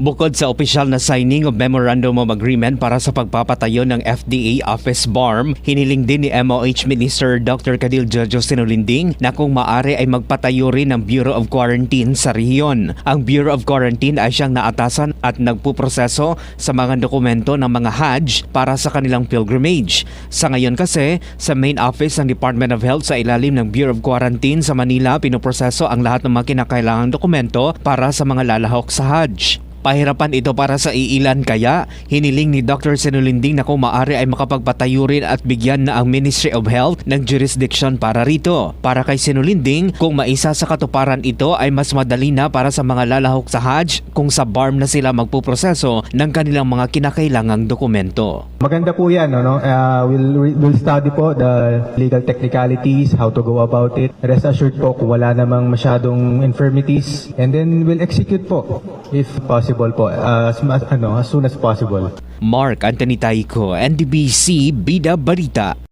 Bukod sa opisyal na signing of Memorandum of Agreement para sa pagpapatayo ng FDA Office BARM, hiniling din ni MOH Minister Dr. Cadil Jojo Sinulinding na kung maari ay magpatayo rin ng Bureau of Quarantine sa rehiyon. Ang Bureau of Quarantine ay siyang naatasan at nagpuproseso sa mga dokumento ng mga Hajj para sa kanilang pilgrimage. Sa ngayon kasi, sa main office ng Department of Health sa ilalim ng Bureau of Quarantine sa Manila, pinoproseso ang lahat ng mga kinakailangang dokumento para sa mga lalahok sa Hajj. Pahirapan ito para sa iilan kaya hiniling ni Dr. Sinulinding na kung maaari ay makapagpatayo rin at bigyan na ang Ministry of Health ng jurisdiction para rito. Para kay Sinulinding, kung maisa sa katuparan ito ay mas madali na para sa mga lalahok sa Hajj kung sa BARM na sila magpuproseso ng kanilang mga kinakailangang dokumento. Maganda po yan, ano? Uh, we'll, we'll study po the legal technicalities, how to go about it. Rest assured po kung wala namang masyadong infirmities. And then we'll execute po, if possible po, uh, as, ano, as soon as possible. Mark Anthony Taiko, NDBC Bida Barita.